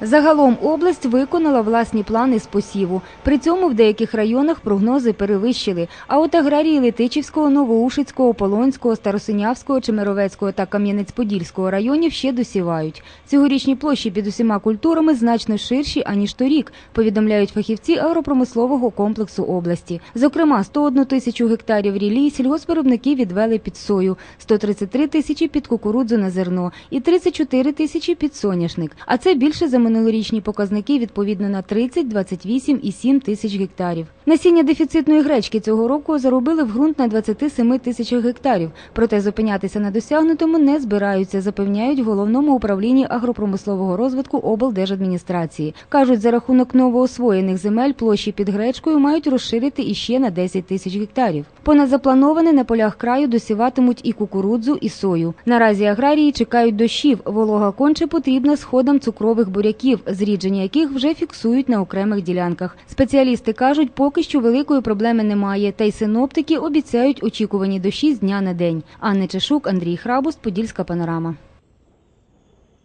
Загалом область виконала власні плани з посіву. При цьому в деяких районах прогнози перевищили. А от аграрії Летичівського, Новоушицького, Полонського, Старосинявського, Чемеровецького та Кам'янець-Подільського районів ще досівають. Цьогорічні площі під усіма культурами значно ширші, аніж торік, повідомляють фахівці агропромислового комплексу області. Зокрема, 101 тисячу гектарів рілії сільгоспвиробники відвели під сою, 133 тисячі під кукурудзу на зерно і 34 тисячі під соняшник. А це більше за минулорічні показники відповідно на 30, 28 і 7 тисяч гектарів. Насіння дефіцитної гречки цього року заробили в ґрунт на 27 тисячах гектарів. Проте зупинятися на досягнутому не збираються, запевняють в головному управлінні агропромислового розвитку облдержадміністрації. Кажуть, за рахунок новоосвоєних земель площі під гречкою мають розширити іще на 10 тисяч гектарів. Понад заплановане на полях краю досіватимуть і кукурудзу, і сою. Наразі аграрії чекають дощів. Волога конче потрібна сходам цукрових буряків, зрідження яких вже фіксують на окремих ділянках. Спеціалісти кажуть, поки що великої проблеми немає, та й синоптики обіцяють очікувані дощі з дня на день. Анна Чешук, Андрій Храбус, Подільська панорама.